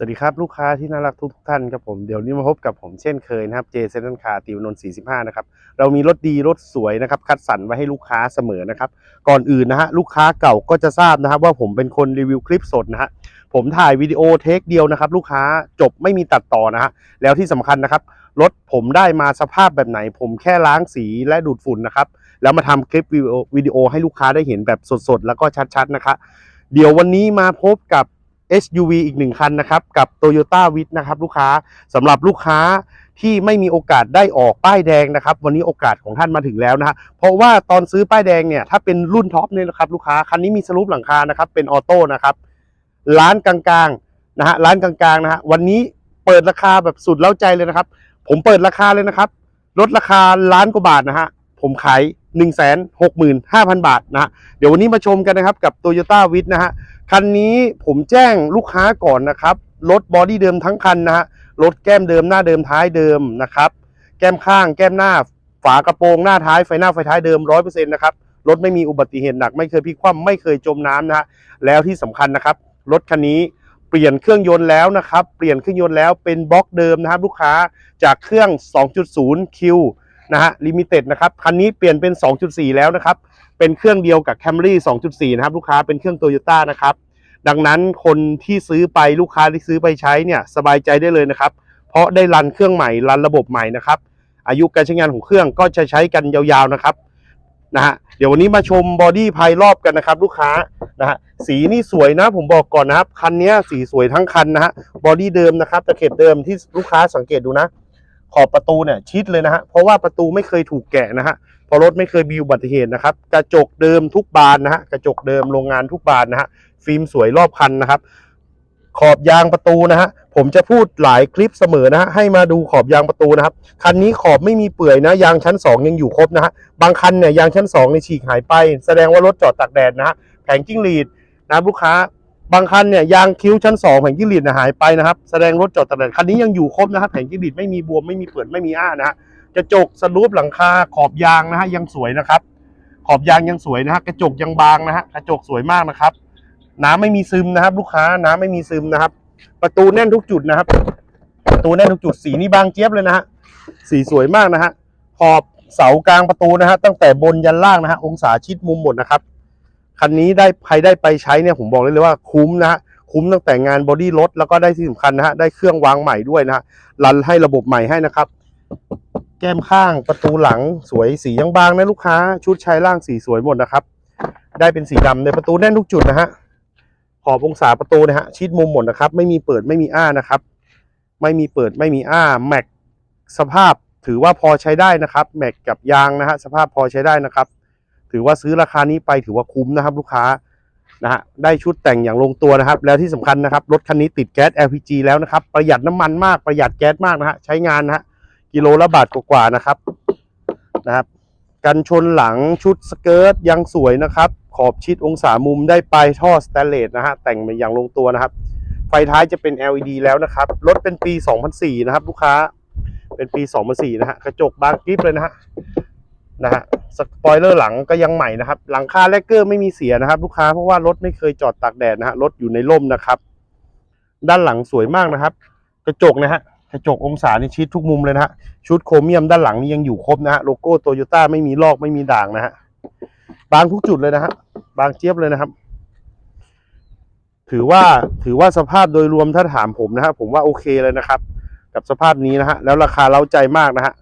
สวัสดีครับลูกค้าที่น่ารักทุกท่านครับผมเดี๋ยวนี้มาพบกับผมเช่นเคยนะครับเจเซนต์คาติวนนท์45 นะครับ เรามีรถดีรถสวยนะครับ คัดสรรไว้ให้ลูกค้าเสมอนะครับ ก่อนอื่นนะฮะลูกค้าเก่าก็จะทราบนะครับ ว่าผมเป็นคนรีวิวคลิปสดนะฮะผมถ่ายวิดีโอเทคเดียวนะครับ ลูกค้าจบไม่มีตัดต่อนะฮะแล้วที่สำคัญนะครับรถผมได้มาสภาพแบบไหน ผมแค่ล้างสีและดูดฝุ่นนะครับแล้วมาทำคลิปวิดีโอวิดีโอให้ลูกค้าได้เห็นแบบสดๆแล้วก็ชัดๆนะครับเดี๋ยววันนี้มาพบกับ SUV อีกหนึ่งคันนะครับ กับ Toyota w i t นะครับ ลูกค้าสำหรับลูกค้าที่ไม่มีโอกาสได้ออกป้ายแดงนะครับ วันนี้โอกาสของท่านมาถึงแล้วนะฮะเพราะว่าตอนซื้อป้ายแดงเนี่ยถ้าเป็นรุ่นท็อปเนี่ยนะครับลูกค้าคันนี้มีสรุปหลังคานะครับเป็นออโต้นะครับร้านกลางๆนะฮะร้านกลางๆนะฮะวันนี้เปิดราคาแบบสุดเล้าใจเลยนะครับ ผมเปิดราคาเลยนะครับลดราคาล้านกว่าบาทนะฮะผมขาย 1 6 5 0 0 0 บาทนะเดี๋ยววันนี้มาชมกันนะครับกับ Toyota w i t นะฮะคันนี้ผมแจ้งลูกค้าก่อนนะครับรถบอดี้เดิมทั้งคันนะฮะรถแก้มเดิมหน้าเดิมท้ายเดิมนะครับแก้มข้างแก้มหน้าฝากระโปรงหน้าท้ายไฟหน้าไฟท้ายเดิมร้อยเปอร์เซ็นต์นะครับรถไม่มีอุบัติเหตุหนัก ไม่เคยพลิกคว่ำไม่เคยจมน้ำนะฮะแล้วที่สำคัญนะครับรถคันนี้เปลี่ยนเครื่องยนต์แล้วนะครับเปลี่ยนเครื่องยนต์แล้วเป็นบล็อกเดิมนะครับลูกค้าจากเครื่อง 2.0 Q นะฮะลิมิเต็ดนะครับคันนี้เปลี่ยนเป็น 2.4 แล้วนะครับ เป็นเครื่องเดียวกับ Camry 2.4 นะครับ ลูกค้าเป็นเครื่อง Toyota นะครับ ดังนั้นคนที่ซื้อไปลูกค้าที่ซื้อไปใช้เนี่ยสบายใจได้เลยนะครับ เพราะได้รันเครื่องใหม่รันระบบใหม่นะครับ อายุการใช้งานของเครื่องก็จะใช้กันยาวๆนะครับนะฮะเดี๋ยววันนี้มาชมบอดี้ภายรอบกันนะครับ ลูกค้านะฮะสีนี่สวยนะผมบอกก่อนนะครับ คันนี้สีสวยทั้งคันนะฮะบอดี้เดิมนะครับตะเข็บเดิมที่ลูกค้าสังเกตดูนะ ขอบประตูเนี่ยชิดเลยนะฮะเพราะว่าประตูไม่เคยถูกแกะนะฮะเพราะรถไม่เคยมีอุบัติเหตุนะครับ กระจกเดิมทุกบานนะฮะกระจกเดิมโรงงานทุกบานนะฮะฟิล์มสวยรอบคันนะครับ ขอบยางประตูนะฮะผมจะพูดหลายคลิปเสมอนะฮะให้มาดูขอบยางประตูนะครับคันนี้ขอบไม่มีเปื่อยนะยางชั้น 2 ยังอยู่ครบนะฮะบางคันเนี่ยยางชั้น2ในฉีกหายไป แสดงว่ารถจอดตากแดดนะฮะแผงจิ้งหรีดนะบลูกค้า บางคันเนี่ยยางคิ้วชั้น2แผงจิ้งหรีดเนี่ยหายไปนะครับ แสดงรถจอดตาดคันนี้ยังอยู่ครบนะครับแผงจิ้งหรีดไม่มีบวมไม่มีเปื่อยไม่มีอ้านะฮะกระจกสลูปหลังคาขอบยางนะฮะยังสวยนะครับ ขอบยางยังสวยนะฮะกระจกยังบางนะฮะกระจกสวยมากนะครับ น้ำไม่มีซึมนะครับ ลูกค้าน้ำไม่มีซึมนะครับ ประตูแน่นทุกจุดนะครับ ประตูแน่นทุกจุดสีนี่บางเจี๊ยบเลยนะฮะสีสวยมากนะฮะขอบเสากลางประตูนะฮะตั้งแต่บนยันล่างนะฮะองศาชิดมุมหมดนะครับ คันนี้ได้ใครได้ไปใช้เนี่ยผมบอกเลยเลยว่าคุ้มนะฮะคุ้มตั้งแต่งานบอดี้รถแล้วก็ได้ที่สำคัญนะฮะได้เครื่องวางใหม่ด้วยนะฮะรันให้ระบบใหม่ให้นะครับ แก้มข้างประตูหลังสวยสียังบางนะลูกค้า ชุดชายล่างสีสวยหมดนะครับ ได้เป็นสีดำในประตูแน่นทุกจุดนะฮะขอบองศาประตูนะฮะชิดมุมหมดนะครับ ไม่มีเปิดไม่มีอ้านะครับ ไม่มีเปิดไม่มีอ้าแม็กสภาพถือว่าพอใช้ได้นะครับ แม็กกับยางนะฮะสภาพพอใช้ได้นะครับ ถือว่าซื้อราคานี้ไปถือว่าคุ้มนะครับ ลูกค้านะฮะได้ชุดแต่งอย่างลงตัวนะครับ แล้วที่สำคัญนะครับรถคันนี้ติดแก๊ส LPG แล้วนะครับ ประหยัดน้ำมันมากประหยัดแก๊สมากนะฮะใช้งานนะฮะกิโลละบาทกว่าๆนะครับนะครับ กันชนหลังชุดสเกิร์ตยังสวยนะครับ ขอบชิดองศามุมได้ปลายท่อสแตนเลสนะฮะแต่งมาอย่างลงตัวนะครับ ไฟท้ายจะเป็น LED แล้วนะครับรถเป็นปี 2004 นะครับ ลูกค้าเป็นปี 2004 นะฮะกระจกบางกริปเลยนะฮะ นะฮะสปอยเลอร์หลังก็ยังใหม่นะครับ หลังคาแลกเกอร์ไม่มีเสียนะครับ ลูกค้าเพราะว่ารถไม่เคยจอดตากแดดนะฮะรถอยู่ในร่มนะครับ ด้านหลังสวยมากนะครับ กระจกนะฮะกระจกองศานี่ชิดทุกมุมเลยนะฮะชุดโครเมียมด้านหลังนี่ยังอยู่ครบนะฮะโลโก้โตโยต้าไม่มีลอกไม่มีด่างนะฮะบางทุกจุดเลยนะฮะบางเจี๊ยบเลยนะครับ ถือว่าถือว่าสภาพโดยรวมถ้าถามผมนะฮะผมว่าโอเคเลยนะครับ กับสภาพนี้นะฮะแล้วราคาเล้าใจมากนะฮะ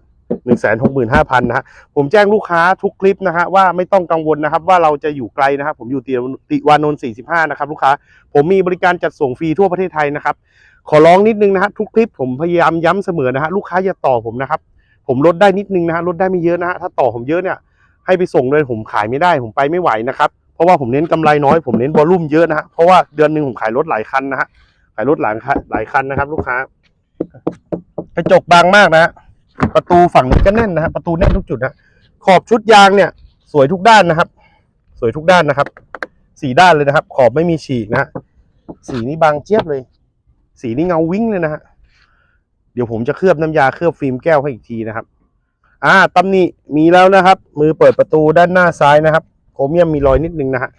แสนหกหมื่นห้าพันนะฮะผมแจ้งลูกค้าทุกคลิปนะฮะว่าไม่ต้องกังวลนะครับ ว่าเราจะอยู่ไกลนะครับ ผมอยู่ติวานนท์45นะครับลูกค้า ผมมีบริการจัดส่งฟรีทั่วประเทศไทยนะครับ ขอร้องนิดนึงนะฮะทุกคลิปผมพยายามย้ำเสมอนะฮะลูกค้าอย่าต่อผมนะครับ ผมลดได้นิดนึงนะฮะลดได้ไม่เยอะนะฮะถ้าต่อผมเยอะเนี่ยให้ไปส่งเลยผมขายไม่ได้ผมไปไม่ไหวนะครับเพราะว่าผมเน้นกำไรน้อยผมเน้นวอลลุ่มเยอะนะฮะเพราะว่าเดือนหนึ่งผมขายรถหลายคันนะฮะขายรถหลายคันหลายคันนะครับ ลูกค้ากระจกบางมากนะฮะ ประตูฝั่งนี้ก็แน่นนะฮะประตูแน่นทุกจุดนะขอบชุดยางเนี่ย สวยทุกด้านนะครับ สวยทุกด้านนะครับสี่ด้านเลยนะครับ ขอบไม่มีฉีกนะสีนี้บางเจี๊ยบเลย สีนี่เงาวิ่งเลยนะฮะเดี๋ยวผมจะเคลือบน้ำยาเคลือบฟิล์มแก้วให้อีกทีนะครับ อ่าตำหนิมีแล้วนะครับ มือเปิดประตูด้านหน้าซ้ายนะครับโครเมียมมีรอยนิดนึงนะฮะ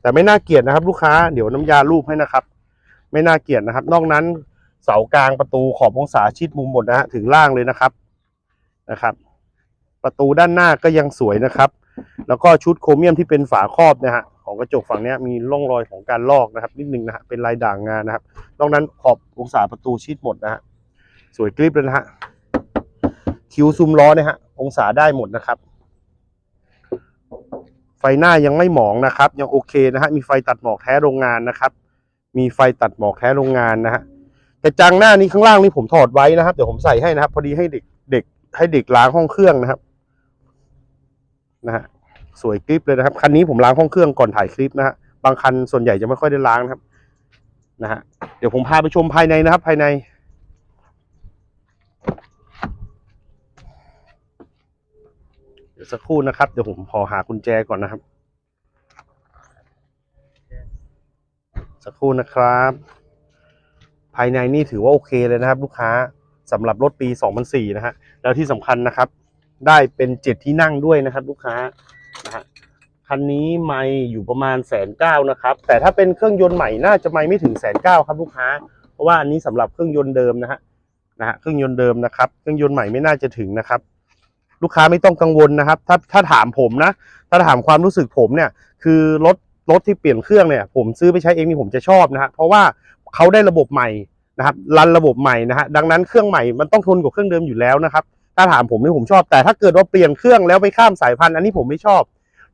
แต่ไม่น่าเกลียดนะครับ ลูกค้าเดี๋ยวน้ำยาลูบให้นะครับ ไม่น่าเกลียดนะครับ นอกนั้น เสากลางประตูขอบองศาชิดมุมหมดนะฮะถึงล่างเลยนะครับนะครับ ประตูด้านหน้าก็ยังสวยนะครับ แล้วก็ชุดโครเมียมที่เป็นฝาครอบนะฮะของกระจกฝั่งนี้มีร่องรอยของการลอกนะครับนิดนึงนะฮะเป็นลายด่างงานนะครับนอกนั้นขอบองศาประตูชิดหมดนะฮะสวยกริบเลยนะฮะคิ้วซุมล้อนี่ยฮะองศาได้หมดนะครับ ไฟหน้ายังไม่หมองนะครับ ยังโอเคนะฮะมีไฟตัดหมอกแท้โรงงานนะครับ มีไฟตัดหมอกแท้โรงงานนะฮะ แต่จังหน้านี้ข้างล่างนี่ผมถอดไว้นะครับเดี๋ยวผมใส่ให้นะครับ พอดีให้เด็กเด็ก ให้เด็กล้างห้องเครื่องนะครับ นะฮะสวยกริบเลยนะครับคันนี้ผมล้างห้องเครื่องก่อนถ่ายคลิปนะฮะบางคันส่วนใหญ่จะไม่ค่อยได้ล้างนะครับ นะฮะเดี๋ยวผมพาไปชมภายในนะครับ ภายในเดี๋ยวสักครู่นะครับ เดี๋ยวผมขอหากุญแจก่อนนะครับ สักครู่นะครับ ภายในนี่ถือว่าโอเคเลยนะครับ ลูกค้าสำหรับรถปี 2004 นะฮะแล้วที่สำคัญนะครับ ได้เป็นเจ็ดที่นั่งด้วยนะครับ ลูกค้านะฮะคันนี้ไม่อยู่ประมาณแสนเก้านะครับ แต่ถ้าเป็นเครื่องยนต์ใหม่น่าจะไม่ไม่ถึงแสนเก้าครับลูกค้า เพราะว่าอันนี้สำหรับเครื่องยนต์เดิมนะฮะนะฮะเครื่องยนต์เดิมนะครับเครื่องยนต์ใหม่ไม่น่าจะถึงนะครับ ลูกค้าไม่ต้องกังวลนะครับ ถ้าถ้าถามผมนะ ถ้าถามความรู้สึกผมเนี่ย คือรถรถที่เปลี่ยนเครื่องเนี่ย ผมซื้อไปใช้เองนี่ผมจะชอบนะฮะเพราะว่า เขาได้ระบบใหม่นะครับรันระบบใหม่นะฮะดังนั้นเครื่องใหม่มันต้องทนกว่าเครื่องเดิมอยู่แล้วนะครับถ้าถามผมนี่ผมชอบ แต่ถ้าเกิดว่าเปลี่ยนเครื่องแล้วไปข้ามสายพันธุ์อันนี้ผมไม่ชอบ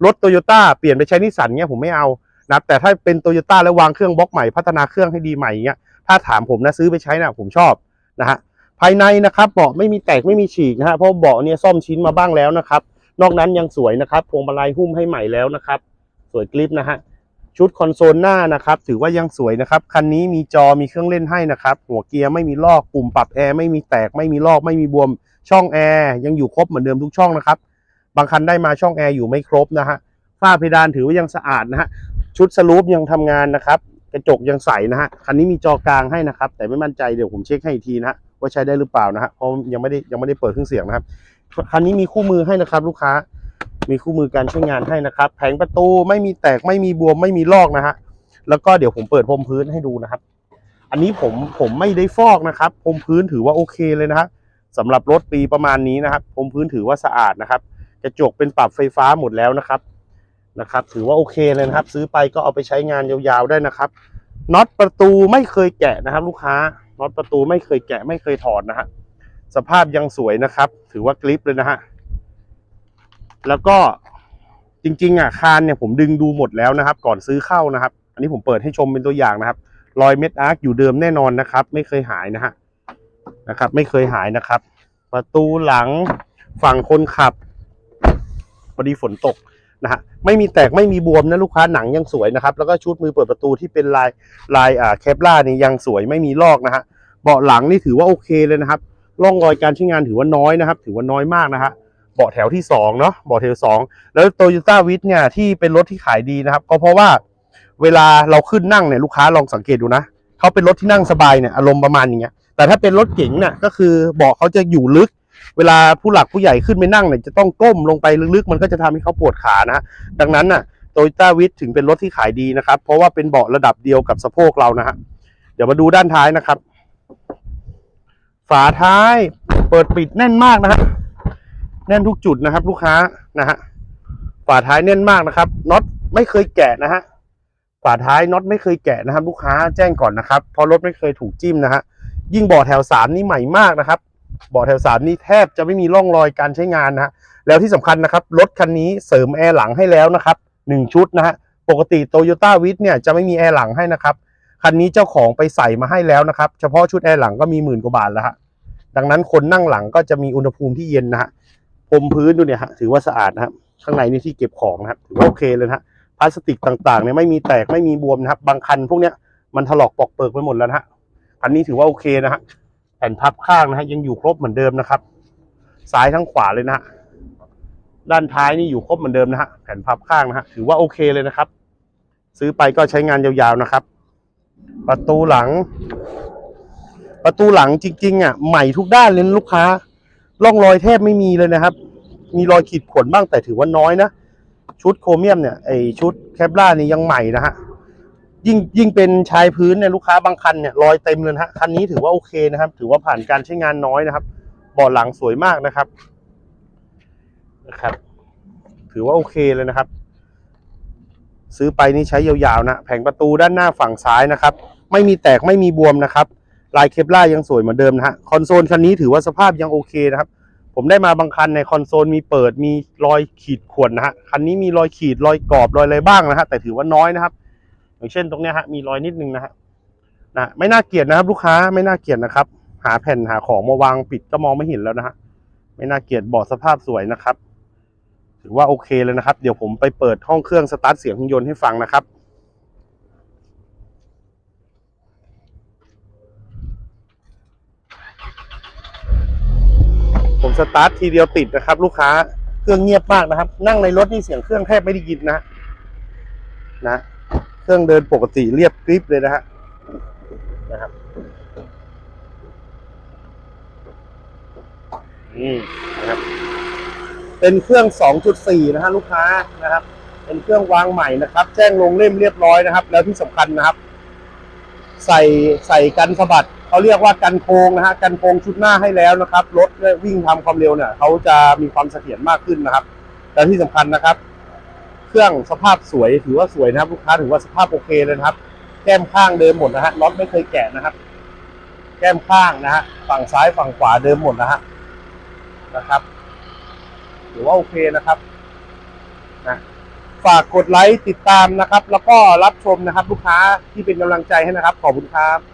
รถโตโยต้าเปลี่ยนไปใช้นิสสันเนี่ยผมไม่เอานะครับแต่ถ้าเป็นโตโยต้าแล้ววางเครื่องบล็อกใหม่พัฒนาเครื่องให้ดีใหม่เงี้ยถ้าถามผมนะซื้อไปใช้นะผมชอบนะฮะภายในนะครับเบาะไม่มีแตกไม่มีฉีกนะฮะเพราะเบาะเนี่ยซ่อมชิ้นมาบ้างแล้วนะครับ นอกนั้นยังสวยนะครับพวงมาลัยหุ้มให้ใหม่แล้วนะครับ สวยกริปนะฮะ ชุดคอนโซลหน้านะครับ ถือว่ายังสวยนะครับ คันนี้มีจอมีเครื่องเล่นให้นะครับ หัวเกียร์ไม่มีลอกปุ่มปรับแอร์ไม่มีแตกไม่มีลอกไม่มีบวม ช่องแอร์ยังอยู่ครบเหมือนเดิมทุกช่องนะครับ บางคันได้มาช่องแอร์อยู่ไม่ครบนะฮะ ฝ้าเพดานถือว่ายังสะอาดนะฮะ ชุดสลูปยังทำงานนะครับ กระจกยังใสนะฮะ คันนี้มีจอกลางให้นะครับ แต่ไม่มั่นใจเดี๋ยวผมเช็คให้อีกทีนะฮะว่าใช้ได้หรือเปล่านะฮะ เพราะยังไม่ได้ยังไม่ได้เปิดเครื่องเสียงนะครับ คันนี้มีคู่มือให้นะครับ ลูกค้า มีคู่มือการใช้งานให้นะครับ แผงประตูไม่มีแตกไม่มีบวมไม่มีลอกนะฮะแล้วก็เดี๋ยวผมเปิดพรมพื้นให้ดูนะครับ อันนี้ผมผมไม่ได้ฟอกนะครับพรมพื้นถือว่าโอเคเลยนะครับสำหรับรถปีประมาณนี้นะครับพรมพื้นถือว่าสะอาดนะครับ กระจกเป็นปรับไฟฟ้าหมดแล้วนะครับนะครับ ถือว่าโอเคเลยนะครับ ซื้อไปก็เอาไปใช้งานยาวๆได้นะครับน็อตประตูไม่เคยแกะนะครับ ลูกค้าน็อตประตูไม่เคยแกะไม่เคยถอดนะฮะสภาพยังสวยนะครับ ถือว่ากริปเลยนะฮะ แล้วก็จริง ๆ อะคานเนี่ยผมดึงดูหมดแล้วนะครับ ก่อนซื้อเข้านะครับ อันนี้ผมเปิดให้ชมเป็นตัวอย่างนะครับ รอยเม็ดอาร์คอยู่เดิมแน่นอนนะครับ ไม่เคยหายนะฮะนะครับ ไม่เคยหายนะครับ ประตูหลังฝั่งคนขับพอดีฝนตกนะฮะไม่มีแตกไม่มีบวมนะลูกค้าหนังยังสวยนะครับ แล้วก็ชุดมือเปิดประตูที่เป็นลายลายอ่าแคปล่านี่ยังสวยไม่มีลอกนะฮะเบาะหลังนี่ถือว่าโอเคเลยนะครับร่องรอยการใช้งานถือว่าน้อยนะครับ ถือว่าน้อยมากนะฮะ เบาะแถวที่สองเนาะเบาะแถวสองแล้วโตโยต้าวิทเนี่ยที่เป็นรถที่ขายดีนะครับ ก็เพราะว่าเวลาเราขึ้นนั่งเนี่ยลูกค้าลองสังเกตดูนะเขาเป็นรถที่นั่งสบายเนี่ยอารมณ์ประมาณอย่างเงี้ยแต่ถ้าเป็นรถเก๋งเนี่ยก็คือเบาะเขาจะอยู่ลึก เวลาผู้หลักผู้ใหญ่ขึ้นไปนั่งเนี่ยจะต้องก้มลงไปลึกๆ มันก็จะทำให้เขาปวดขานะฮะดังนั้นน่ะโตโยต้าวิทถึงเป็นรถที่ขายดีนะครับ เพราะว่าเป็นเบาะระดับเดียวกับสะโพกเรานะฮะเดี๋ยวมาดูด้านท้ายนะครับ ฝาท้ายเปิดปิดแน่นมากนะฮะ แน่นทุกจุดนะครับ ลูกค้านะฮะฝาท้ายแน่นมากนะครับน็อตไม่เคยแกะนะฮะฝาท้ายน็อตไม่เคยแกะนะครับ ลูกค้าแจ้งก่อนนะครับเพราะรถไม่เคยถูกจิ้มนะฮะยิ่งเบาะแถวสามนี่ใหม่มากนะครับเบาะแถวสามนี่แทบจะไม่มีร่องรอยการใช้งานนะฮะแล้วที่สำคัญนะครับรถคันนี้เสริมแอร์หลังให้แล้วนะครับหนึ่งชุดนะฮะปกติโตโยต้าวิทเนี่ยจะไม่มีแอร์หลังให้นะครับคันนี้เจ้าของไปใส่มาให้แล้วนะครับ เฉพาะชุดแอร์หลังก็มีหมื่นกว่าบาทแล้วฮะดังนั้นคนนั่งหลังก็จะมีอุณหภูมิที่เย็นนะฮะ พรมพื้นดูเนี่ยฮะถือว่าสะอาดนะครับข้างในนี่ที่เก็บของนะครับถือว่าโอเคเลยนะฮะพลาสติกต่างๆเนี่ยไม่มีแตกไม่มีบวมนะครับ บางคันพวกเนี้ยมันถลอกปอกเปิกไปหมดแล้วนะฮะคันนี้ถือว่าโอเคนะฮะแผ่นพับข้างนะฮะยังอยู่ครบเหมือนเดิมนะครับ ซ้ายทั้งขวาเลยนะฮะด้านท้ายนี่อยู่ครบเหมือนเดิมนะฮะแผ่นพับข้างนะฮะถือว่าโอเคเลยนะครับ ซื้อไปก็ใช้งานยาวๆนะครับ ประตูหลัง ประตูหลังจริงๆอะใหม่ทุกด้านเลยลูกค้า ร่องรอยแทบไม่มีเลยนะครับ มีรอยขีดข่วนบ้างแต่ถือว่าน้อยนะ ชุดโครเมียมเนี่ยไอชุดแคปล่านี่ยังใหม่นะฮะยิ่งยิ่งเป็นชายพื้นเนี่ยลูกค้าบางคันเนี่ยรอยเต็มเลยฮะคันนี้ถือว่าโอเคนะครับ ถือว่าผ่านการใช้งานน้อยนะครับบาะหลังสวยมากนะครับนะครับ ถือว่าโอเคเลยนะครับ ซื้อไปนี่ใช้ยาวๆนะแผงประตูด้านหน้าฝั่งซ้ายนะครับ ไม่มีแตกไม่มีบวมนะครับ ลายเคปล่ายังสวยเหมือนเดิมนะฮะคอนโซลคันนี้ถือว่าสภาพยังโอเคนะครับ ผมได้มาบางคันในคอนโซลมีเปิดมีรอยขีดข่วนนะฮะคันนี้มีรอยขีดรอยกรอบรอยอะไรบ้างนะฮะแต่ถือว่าน้อยนะครับ อย่างเช่นตรงเนี้ยฮะมีรอยนิดนึงนะฮะนะไม่น่าเกลียดนะครับ ลูกค้าไม่น่าเกลียดนะครับ หาแผ่นหาของมาวางปิดก็มองไม่เห็นแล้วนะฮะไม่น่าเกลียดบาะสภาพสวยนะครับ ถือว่าโอเคเลยนะครับ เดี๋ยวผมไปเปิดห้องเครื่องสตาร์ทเสียงเครื่องยนต์ให้ฟังนะครับ ผมสตาร์ททีเดียวติดนะครับ ลูกค้าเครื่องเงียบมากนะครับ นั่งในรถนี่เสียงเครื่องแทบไม่ได้ยินนะนะ เครื่องเดินปกติเรียบกริบเลยนะฮะนะครับนี่นะครับ เป็นเครื่อง 2.4 นะฮะลูกค้านะครับ เป็นเครื่องวางใหม่นะครับ แจ้งลงเล่มเรียบร้อยนะครับ แล้วที่สำคัญนะครับ ใส่ใส่กันสะบัด เขาเรียกว่ากันโค้งนะฮะกันโค้งชุดหน้าให้แล้วนะครับรถวิ่งทำความเร็วเนี่ยเขาจะมีความเสถียรมากขึ้นนะครับและที่สำคัญนะครับ เครื่องสภาพสวยถือว่าสวยนะครับลูกค้าถือว่าสภาพโอเคเลยนะครับ แก้มข้างเดิมหมดนะฮะน็อตไม่เคยแกะนะครับ แก้มข้างนะฮะฝั่งซ้ายฝั่งขวาเดิมหมดนะฮะนะครับถือว่าโอเคนะครับนะฝากกดไลค์ติดตามนะครับ แล้วก็รับชมนะครับ ลูกค้าที่เป็นกำลังใจให้นะครับ ขอบคุณครับ